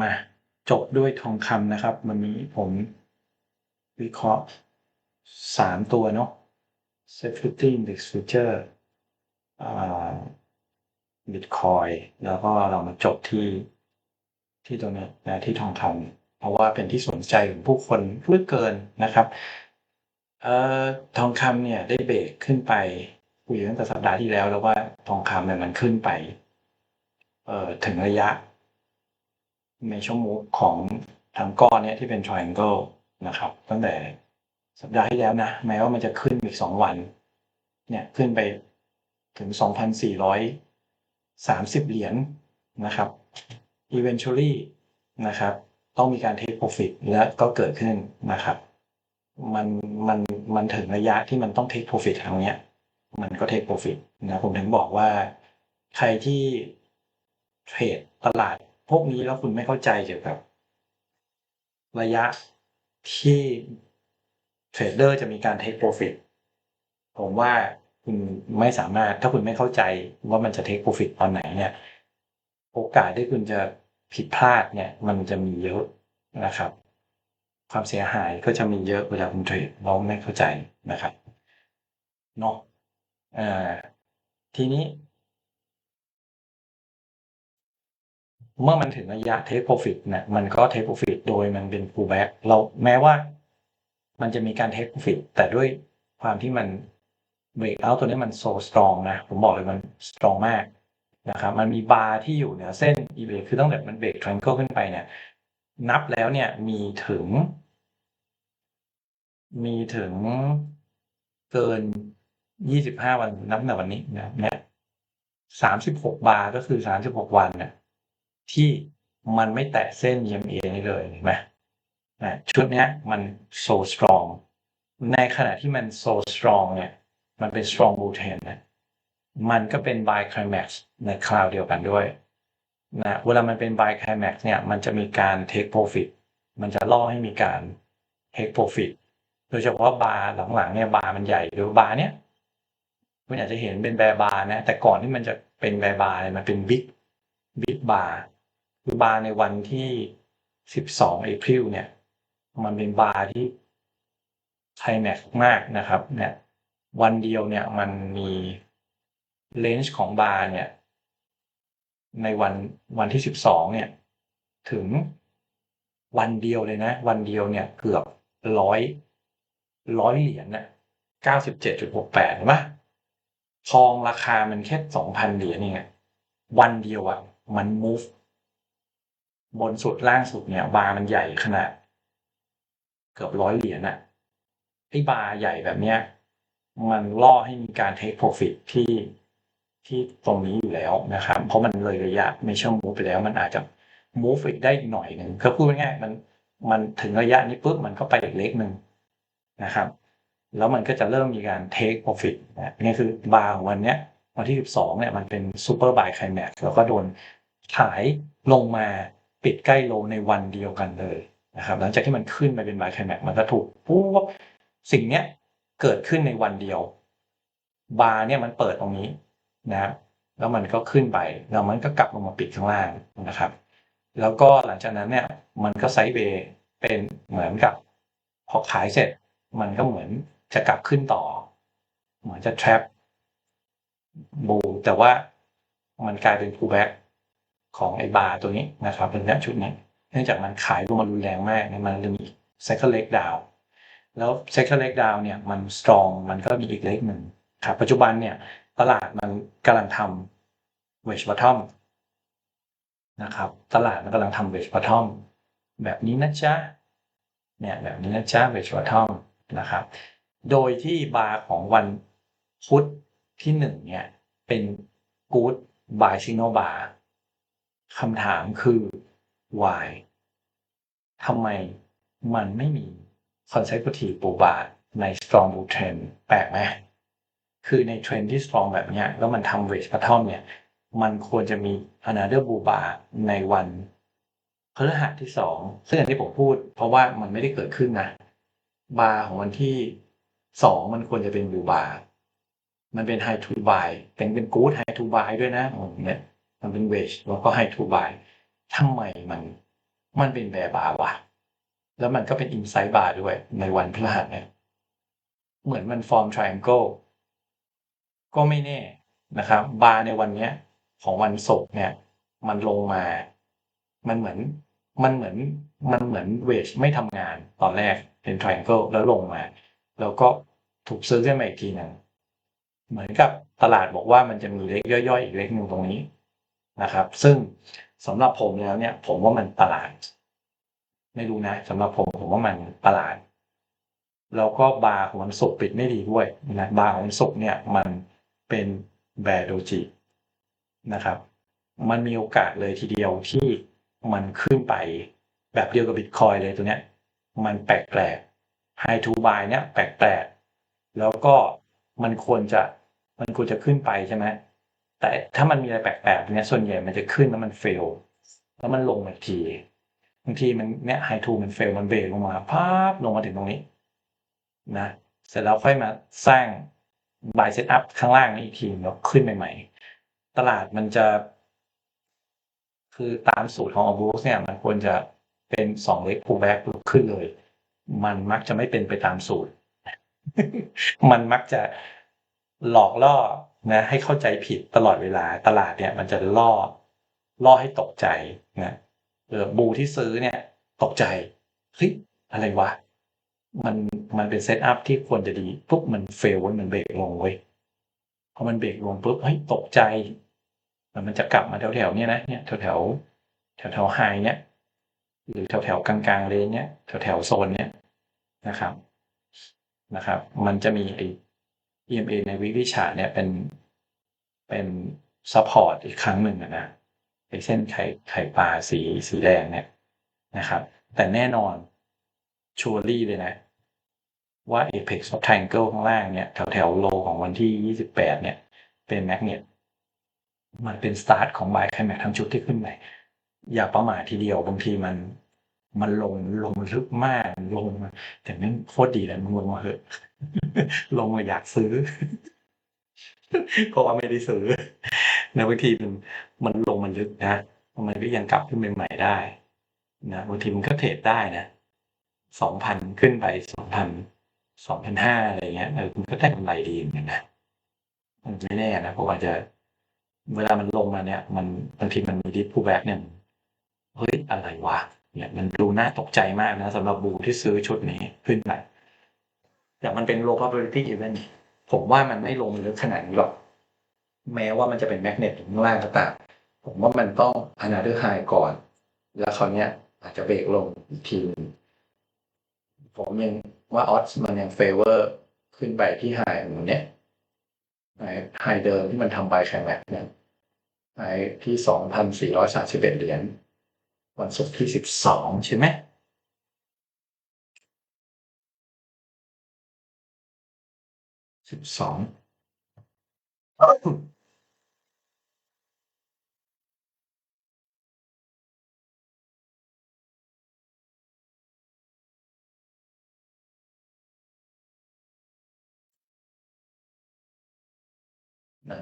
มาจบด้วยทองคำนะครับ วันนี้ผมวิเคราะห์สามตัวเนาะ Safety Index Future อ่า Bitcoin แล้วก็เรามาจบที่ที่ตัวนี้นะที่ทองคำเพราะว่าเป็นที่สนใจของผู้คนเหลือเกินนะครับเอ่อทองคำเนี่ยได้เบรกขึ้นไปคุยตั้งแต่สัปดาห์ที่แล้วแล้วว่าทองคำเนี่ยมันขึ้นไปเอ่อถึงระยะ ในชั่วโมงของทางก้อนเนี้ยที่เป็น triangle นะครับ ตั้งแต่สัปดาห์ที่แล้วนะ แม้ว่ามันจะขึ้นอีกสองวัน เนี่ยขึ้นไปถึง 2,430 เหรียญนะครับ eventually นะครับ ต้องมีการ take profit และก็เกิดขึ้นนะครับ มันมันมันถึงระยะที่มันต้อง take profit ทางเนี้ย มันก็ take profit นะผมถึงบอกว่าใครที่เทรดตลาด วกนี้แล้วคุณไม่เข้าใจเกี่ยวกับ ระยะที่เทรดเดอร์จะมีการ take profit ผมว่าคุณไม่สามารถถ้าคุณไม่เข้าใจว่ามันจะ take profit ตอนไหนเนี่ย โอกาสที่คุณจะผิดพลาดเนี่ย มันจะมีเยอะนะครับ ความเสียหายก็จะมีเยอะเวลาคุณเทรดเราไม่เข้าใจนะครับเนาะอ่าทีนี้ เมื่อมันถึงระยะ take profit เนี่ยมันก็ take profit โดยมันเป็น pullback เราแม้ว่ามันจะมีการ take profit แต่ด้วยความที่มัน break out ตัวนี้มัน so strong นะ ผมบอกเลยมัน strong มากนะครับมันมีบาร์ที่อยู่เหนือเส้น eBay คือตั้งแต่มัน break triangle ขึ้นไปเนี่ย นับแล้วเนี่ยมีถึง มีถึงเกิน25วันนับแต่วันนี้นะเนี่ย36บาร์ก็คือ36วันเนี่ย ที่มันไม่แตะเส้น EMA นี้เลยเห็นไหมนะชุดนี้มัน so strong ในขณะที่มัน so strong เนี่ยมันเป็น strong bull trend นะมันก็เป็น buy climax ในคราวเดียวกันด้วยนะเวลามันเป็น buy climax เนี่ยมันจะมีการ take profit มันจะล่อให้มีการ take profit โดยเฉพาะบาร์หลังๆเนี่ยบาร์มันใหญ่หรือบาร์เนี้ยคุณอาจจะเห็นเป็นแบร์บาร์นะแต่ก่อนที่มันจะเป็นแบร์บาร์เนี่ยมันเป็นบิ๊กบิ๊กบาร์ คือบาร์ในวันที่12 a p r i l เนี่ย มันเป็นบาร์ที่ไคลแม็กซ์มากนะครับ เนี่ย วันเดียวเนี่ยมันมีเลนจ์ของบาร์เนี่ย ในวันวันที่12เนี่ย ถึงวันเดียวเลยนะ วันเดียวเนี่ยเกือบร้อยร้อยเหรียญน่ะ97.68เห็นปะทองราคามันแค่2,000เหรียญเองอะวันเดียวอะมัน move บนสุดล่างสุดเนี่ย บาร์มันใหญ่ขนาด เกือบร้อยเหรียญอะไอ้บาร์ใหญ่แบบเนี้ย มันล่อให้มีการ take profit ที่ที่ตรงนี้อยู่แล้วนะครับ เพราะมันเลยระยะไม่ช่อง move ไปแล้ว มันอาจจะ move อีกได้อีกหน่อยหนึ่งก็พูดง่ายๆมันมันถึงระยะนี้ปุ๊บมันก็ไปอีกเล็กหนึ่งนะครับ แล้วมันก็จะเริ่มมีการ take profit นะนี่คือบาร์ของวันเนี้ยวันที่ 12เนี่ยมันเป็น super buy climax แล้วก็โดนขายลงมา ปิดใกล้โลในวันเดียวกันเลยนะครับหลังจากที่มันขึ้นไปเป็น buy climax มันก็ถูกปุ๊บสิ่งเนี้ยเกิดขึ้นในวันเดียว บาร์เนี่ยมันเปิดตรงนี้นะครับแล้วมันก็ขึ้นไปแล้วมันก็กลับลงมาปิดข้างล่างนะครับ แล้วก็หลังจากนั้นเนี่ยมันก็ไซด์เวย์เป็นเหมือนกับพอขายเสร็จ มันก็เหมือนจะกลับขึ้นต่อ เหมือนจะ trap บูแต่ว่ามันกลายเป็น pullback ของไอ้บาร์ตัวนี้นะครับเป็นชุดนี้เนื่องจากมันขายลงมารุนแรงมากเนี่ยมันเลยมี cycle leg down แล้ว cycle leg down เนี่ยมัน strong มันก็มีอีกเล็กหนึ่งครับปัจจุบันเนี่ยตลาดมันกำลังทำ wedge bottom นะครับตลาดมันกำลังทำ wedge bottom แบบนี้นะจ๊ะเนี่ยแบบนี้นะจ๊ะ wedge bottom นะครับโดยที่บาร์ของวันพุธที่หนึ่งเนี่ยเป็น good buy signal bar คำถามคือ why ทำไมมันไม่มี consecutive pullback ใน strong bull trend แปลกไหมคือในเทรนที่ strong แบบเนี้ยแล้วมันทำ wedge bottom เนี่ยมันควรจะมี another bull bar ในวันพฤหัสที่สองซึ่งอย่างที่ผมพูด เพราะว่ามันไม่ได้เกิดขึ้นนะ บาร์ของวันที่สองมันควรจะเป็นบูบาร์มันเป็น high to buy เป็นเป็น good high to buy ด้วยนะเนี่ย มันเป็น wedge แล้วก็ high to buy ทำไมมันมันเป็นแบร์บาร์วะแล้วมันก็เป็นอินไซด์บาร์ด้วยในวันพฤหัสเนี่ยเหมือนมันฟอร์ม triangle ก็ไม่แน่นะครับบาร์ในวันเนี้ยของวันศุกร์เนี่ย มันลงมา มันเหมือนมันเหมือนมันเหมือนเวชไม่ทำงานตอนแรกเป็น triangle แล้วลงมา แล้วก็ถูกซื้อขึ้นมาอีกทีหนึ่งเหมือนกับตลาดบอกว่ามันจะมีเล็กย่อยๆอีกเล็กหนึ่งตรงนี้ นะครับ ซึ่งสำหรับผมแล้วเนี่ย ผมว่ามันประหลาด ไม่รู้นะสำหรับผมผมว่ามันประหลาดแล้วก็บาร์ของวันศุกร์ปิดไม่ดีด้วยนะบาร์ของวันศุกร์เนี่ยมันเป็นแบรโดจินะครับ มันมีโอกาสเลยทีเดียวที่มันขึ้นไปแบบเดียวกับบิตคอยเลยตัวเนี้ย มันแปลกๆไฮทูบายเนี่ยแปลกๆแล้วก็มันควรจะมันควรจะขึ้นไปใช่ไหม แต่ถ้ามันมีอะไรแปลกๆเนี่ยส่วนใหญ่มันจะขึ้นแล้วมันเฟล แล้วมันลงอีกทีบางทีมันเนี่ยไฮทูมันเฟลมันเบรกลงมาภาพลงมาถึงตรงนี้นะเสร็จแล้วค่อยมาสร้างบายเซตอัพข้างล่างอีกทีแล้วขึ้นใหม่ๆตลาดมันจะ คือตามสูตรของอบูสเนี่ยมันควรจะเป็นสองเล็กพูแบ็กขึ้นเลย มันมักจะไม่เป็นไปตามสูตร มันมักจะหลอกล่อ นะให้เข้าใจผิดตลอดเวลาตลาดเนี่ยมันจะล่อล่อให้ตกใจนะเออบูที่ซื้อเนี่ยตกใจเฮ้ยอะไรวะมันมันเป็นเซตอัพที่ควรจะดีปุ๊บมันเฟลเว้ยมันเบรกลงเว้ยพอมันเบรกลงปุ๊บเฮ้ยตกใจแล้วมันจะกลับมาแถวแถวๆเนี้ยนะเนี่ยแถวแถวแถวแถวไฮเนี่ยหรือแถวแถวกลางๆเลนเนี่ยแถวแถวโซนเนี่ยนะครับนะครับ มันจะมีไอ้ EMA ในวิวิชาเนี่ยเป็นเป็นซัพพอร์ตอีกครั้งหนึ่งอะนะไอเส้นไข่ไข่ปลาสีสีแดงเนี่ยนะครับ แต่แน่นอนชัวรี่เลยนะ ว่า Apex of Triangle ข้างล่างเนี่ย แถวแถวโลของวันที่ 28 เนี่ย เป็นแมกเนตมันเป็นสตาร์ทของบายไคแม็กทั้งชุดที่ขึ้นไปอย่าประมาททีเดียวบางทีมันมันลงลงลึกมากลงมาแต่นั่นโคตรดีเลยมึงลงมาเหอะ ลงมาอยากซื้อ เพราะว่าไม่ได้ซื้อนะบางทีมันมันลงมันลึกนะมันก็ยังกลับขึ้นใหม่ๆได้นะบางทีมันก็เทรดได้นะสองพันขึ้นไปสองพันสองพันห้าอะไรเงี้ยเออมันก็ได้กำไรดีเหมือนกันนะมันไม่แน่นะเพราะว่าจะ เวลามันลงมาเนี่ย มันบางทีมันมีดิฟพูแบ็กเนี่ยเฮ้ยอะไรวะเนี่ยมันดูน่าตกใจมากนะสำหรับบูที่ซื้อชุดนี้ขึ้นไป แต่มันเป็น low probability event ผมว่ามันไม่ลงลึกขนาดนี้หรอก แม้ว่ามันจะเป็นแมกเนตอยู่ข้างล่างก็ตามผมว่ามันต้อง another high ก่อน แล้วคราวนี้ยอาจจะเบรกลงอีกทีหนึ่งผมยังว่าออสมันยังเฟเวอร์ขึ้นไปที่ไฮของเนี่ยไฮเดิมที่มันทำใบแคมแม็กเนี่ยไฮที่สองพันสี่ร้อยสามสิบเอ็ดเหรียญวันศุกร์ที่สิบสองใช่ไหม สิบสอง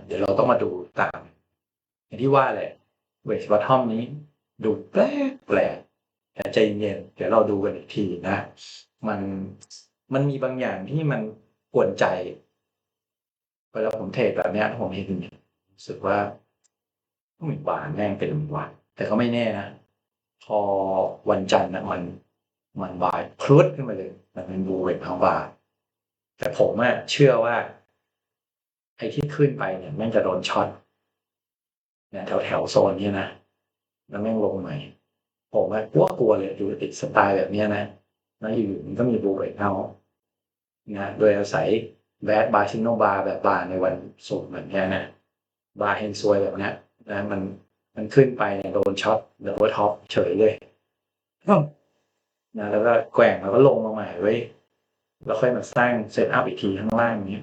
เดี๋ยวเราต้องมาดูตามอย่างที่ว่าแหละเวชวัทอมนี้ ดูแปลกแปลกแต่ใจเย็นเดี๋ยวเราดูกันอีกทีนะ มันมันมีบางอย่างที่มันกวนใจ เวลาผมเทรดแบบเนี้ยผมเห็นรู้สึกว่าไม่หวานแม่งเป็นหวานแต่ก็ไม่แน่นะ พอวันจันทร์นะมันมันบายพรุดขึ้นมาเลย มันเป็นบูเวกทั้งบาทแต่ผมอะเชื่อว่า ไอ้ที่ขึ้นไปเนี่ยแม่งจะโดนช็อตเนี่ยแถวแถวโซนเนี้ยนะแล้วแม่งลงใหม่ ผมว่ากลัวกลัวเลยดูติดสไตล์แบบเนี้ยนะแล้วอยู่มันก็มีบูเบรกเอานะโดยอาศัย แบดบาชิโนบาแบบบาร์ในวันศุกร์แบบเนี้ยนะบาร์เฮนซวยแบบเนี้ยนะมันมันขึ้นไปเนี่ยโดนช็อตเดอะท็อปเฉยเลยนะแล้วก็แกว่งแล้วก็ลงมาใหม่ไว้ยแล้วค่อยมาสร้างเซตอัพอีกทีข้างล่างนี้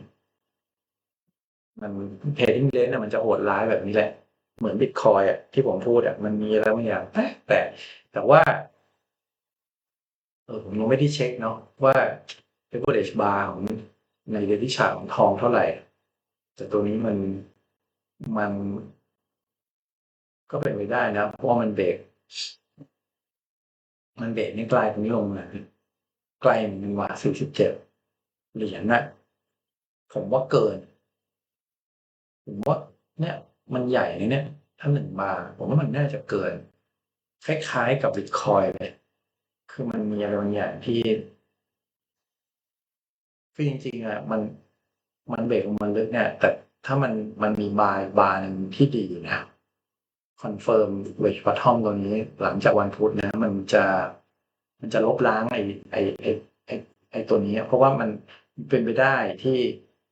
มันเทรดดิ้งเลนมันจะโหดร้ายแบบนี้แหละ เหมือนบิตคอยอะที่ผมพูดอะมันมีอะไรบางอย่างแต่แต่แต่ว่าเออผมยังไม่ได้เช็คเนาะว่า average bar ของ ในเดลิชาของทองเท่าไหร่ แต่ตัวนี้มันมัน ก็เป็นไปได้นะ เพราะว่ามันเบรกมันเบรกนี่ไกลตรงนี้ลงมาใกล้หนึ่งวาสี่สิบเจ็ดเหรียญนะผมว่าเกิน ผมว่าเนี่ย มันใหญ่เนี่ย ถ้าหนึ่งบาผมว่ามันน่าจะเกิน คล้ายๆกับบิตคอยน์เลยคือมันมีอะไรบางอย่างที่ คือจริงๆอะมันมันเบรกลงมาลึกเนี่ยแต่ถ้ามันมันมีบายบาร์หนึ่งที่ดีนะคอนเฟิร์มเวชพัททอมตัวนี้ หลังจากวันพุธนะ มันจะมันจะลบล้างไอไอไอไอไอตัวนี้ เพราะว่ามันเป็นไปได้ที่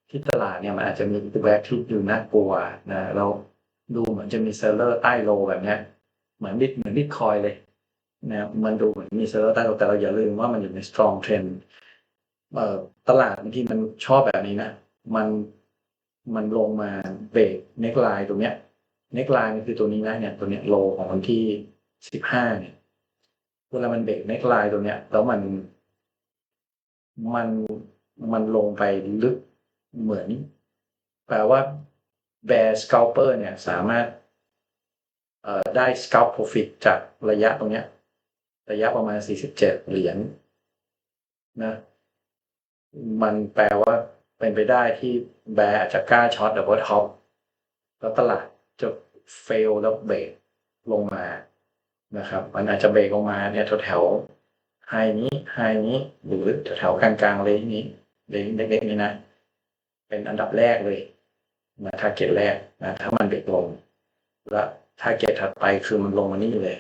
ที่ตลาดเนี่ยมันอาจจะมีตัวแบกที่อยู่น่ากลัวนะแล้วดูเหมือนจะมีเซลเลอร์ใต้โลแบบเนี้ยเหมือนบิตเหมือนบิตคอยเลยนะมันดูเหมือนมีเซลเลอร์ใต้โลแต่เราอย่าลืมว่ามันอยู่ใน strong trend เอ่อตลาดบางทีมันชอบแบบนี้นะ มันมันลงมาเบรกเน็กไลน์ตรงเนี้ยเน็กไลน์คือตัวนี้นะเนี่ยตัวเนี้ยโลของวันที่สิบห้าเนี่ยเวลามันเบรกเน็กไลน์ตัวเนี้ยแล้วมัน มันมันลงไปลึกเหมือน แปลว่า bear scalper เนี่ยสามารถเอ่อได้ scalp profit จากระยะตรงเนี้ย ระยะประมาณสี่สิบเจ็ดเหรียญนะ มันแปลว่าเป็นไปได้ที่แบร์อาจจะกล้าช็อตดับเบิลท็อปแล้วตลาดจะเฟลแล้วเบรกลงมานะครับ มันอาจจะเบรกลงมาเนี่ยแถวไฮนี้ไฮนี้หรือแถวกลางๆเลยนี้เลยเล็กๆนี้นะ เป็นอันดับแรกเลยนะทาร์เก็ตแรกนะถ้ามันเบรกลง แล้วทาร์เก็ตถัดไปคือมันลงมานี่เลย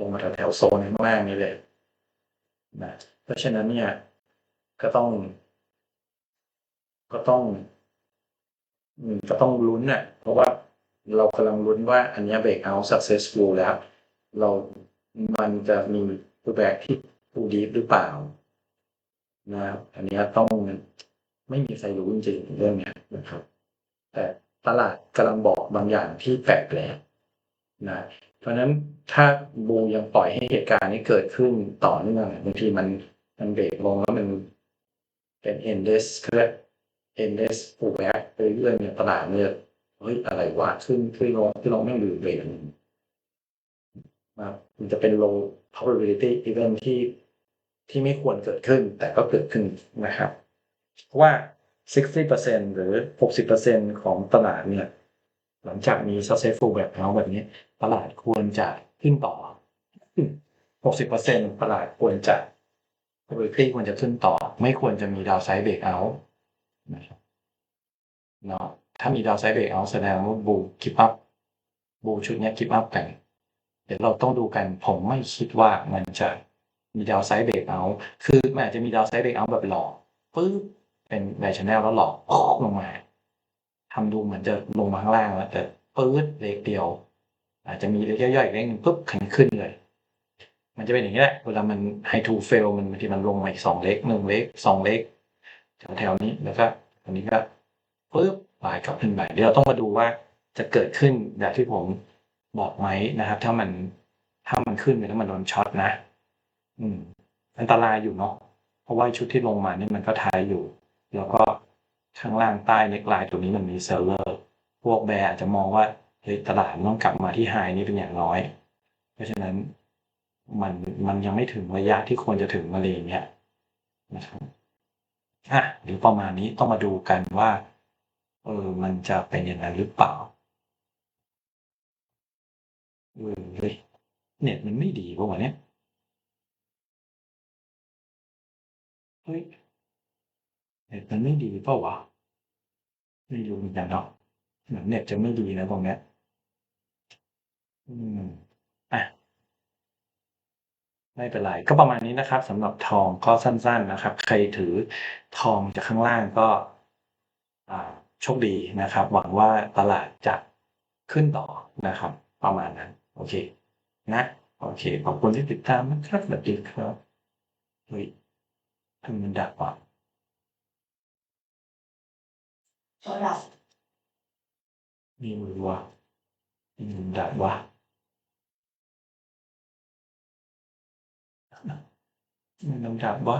ลงมาแถวๆโซนข้างล่างนี้เลยนะเพราะฉะนั้นเนี่ย ก็ต้อง ก็ต้องก็ต้องลุ้นน่ะ เพราะว่าเรากำลังลุ้นว่าอันนี้เบรกเอา successful แล้ว เรามันจะมีตัวแบกที่ฟูดีฟหรือเปล่านะครับอันนี้ต้องไม่มีใครรู้จริงๆเรื่องเนี้ยนะครับ แต่ตลาดกำลังบอกบางอย่างที่แปลกแปลกนะเพราะนั้นถ้าบูยังปล่อยให้เหตุการณ์นี้เกิดขึ้นต่อเนื่องบางทีมันมันเบรกลงแล้วมัน เป็น endless เขาเรียก endless pullback ไปเรื่อยๆเนี่ยตลาดเนี่ยเฮ้ยอะไรวะขึ้นขึ้นลงขึ้นลงไม่งดูเบรกนะครับมันจะเป็น low probability event ที่ที่ไม่ควรเกิดขึ้น แต่ก็เกิดขึ้นนะครับ เพราะว่า 60%หรือ 60%ของตลาดเนี่ย หลังจากมี successful แบบเขาแบบนี้ ตลาดควรจะขึ้นต่อ 60%ตลาดควรจะ probability ควรจะขึ้นต่อ ไม่ควรจะมี downside breakout นะครับเนาะถ้ามี downside breakout แสดงว่าบูคิปอัพบูชุดนี้คิปอัพกัน เดี๋ยวเราต้องดูกัน ผมไม่คิดว่ามันจะมี downside breakout คือมันอาจจะมี downside breakout แบบหลอกปึ๊บเป็นแบชแนลแล้วหลอกลงมาทำดูเหมือนจะลงมาข้างล่างแล้วแต่ปื๊ดเล็กเดียว อาจจะมีเล็กย่อยๆอีกเล็กหนึ่งปุ๊บขึ้นขึ้นเลย มันจะเป็นอย่างนี้แหละเวลามัน high to fail มันบางทีมันลงมาอีกสองเล็กหนึ่งเล็กสองเล็กแถวๆนี้แล้วก็อันนี้ก็ปุ๊บปลายกลับขึ้นไปเดี๋ยวเราต้องมาดูว่าจะเกิดขึ้นแบบที่ผมบอกไหมนะครับ ถ้ามันถ้ามันขึ้นไปแล้วมันโดนช็อตนะ อืม อันตรายอยู่เนาะเพราะว่าชุดที่ลงมานี่มันก็ทายอยู่ แล้วก็ข้างล่างใต้เน็กไลน์ตัวนี้มันมีเซลเลอร์พวกแบร์อาจจะมองว่าเฮ้ยตลาดต้องกลับมาที่ไฮนี้เป็นอย่างน้อย เพราะฉะนั้น มันมันยังไม่ถึงระยะที่ควรจะถึงมาเลยางเงี้ยนะครับอะหรือประมาณนี้ต้องมาดูกันว่าเออมันจะเป็นอย่างนั้นหรือเปล่าเออเฮ้ยเน็ตมันไม่ดีป่ะวะเนี่ยเฮ้ยเน็ตมันไม่ดีเปล่าวะไม่รู้เหมือนกันเนาะเหมือนเน็ตจะไม่ดีนะตรงเนี้ยอืม ไม่เป็นไร ก็ประมาณนี้นะครับสำหรับทองก็สั้น ๆนะครับ ใครถือทองจากข้างล่างก็อ่าโชคดีนะครับ หวังว่าตลาดจะขึ้นต่อนะครับ ประมาณนั้น โอเค นะ โอเค ขอบคุณที่ติดตามนะครับสวัสดีครับเฮ้ยทำไมมันดับวะจอดับมีมือวะมีมันดับวะ มันดับวะ